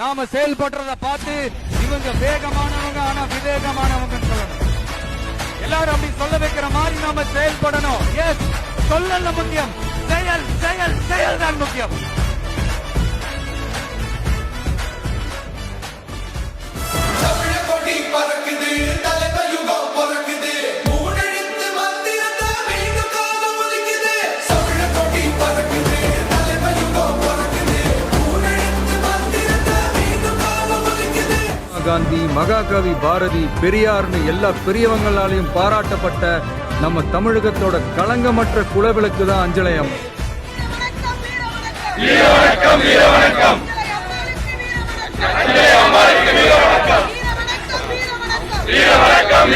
நாம செயல்படுறத பார்த்து இவங்க வேகமானவங்க ஆனா விவேகமானவங்க சொல்லணும். எல்லாரும் அப்படி சொல்ல வைக்கிற மாதிரி நாம செயல்படணும். எஸ் சொல்லல முக்கியம். செயல் செயல் செயல் தான் முக்கியம். காந்தி மகாகவி பாரதி பெரியார்னு எல்லா பெரியவங்களாலையும் பாராட்டப்பட்ட நம்ம தமிழகத்தோட களங்கமற்ற குலவிளக்கு தான் அஞ்சலயம். வணக்கம்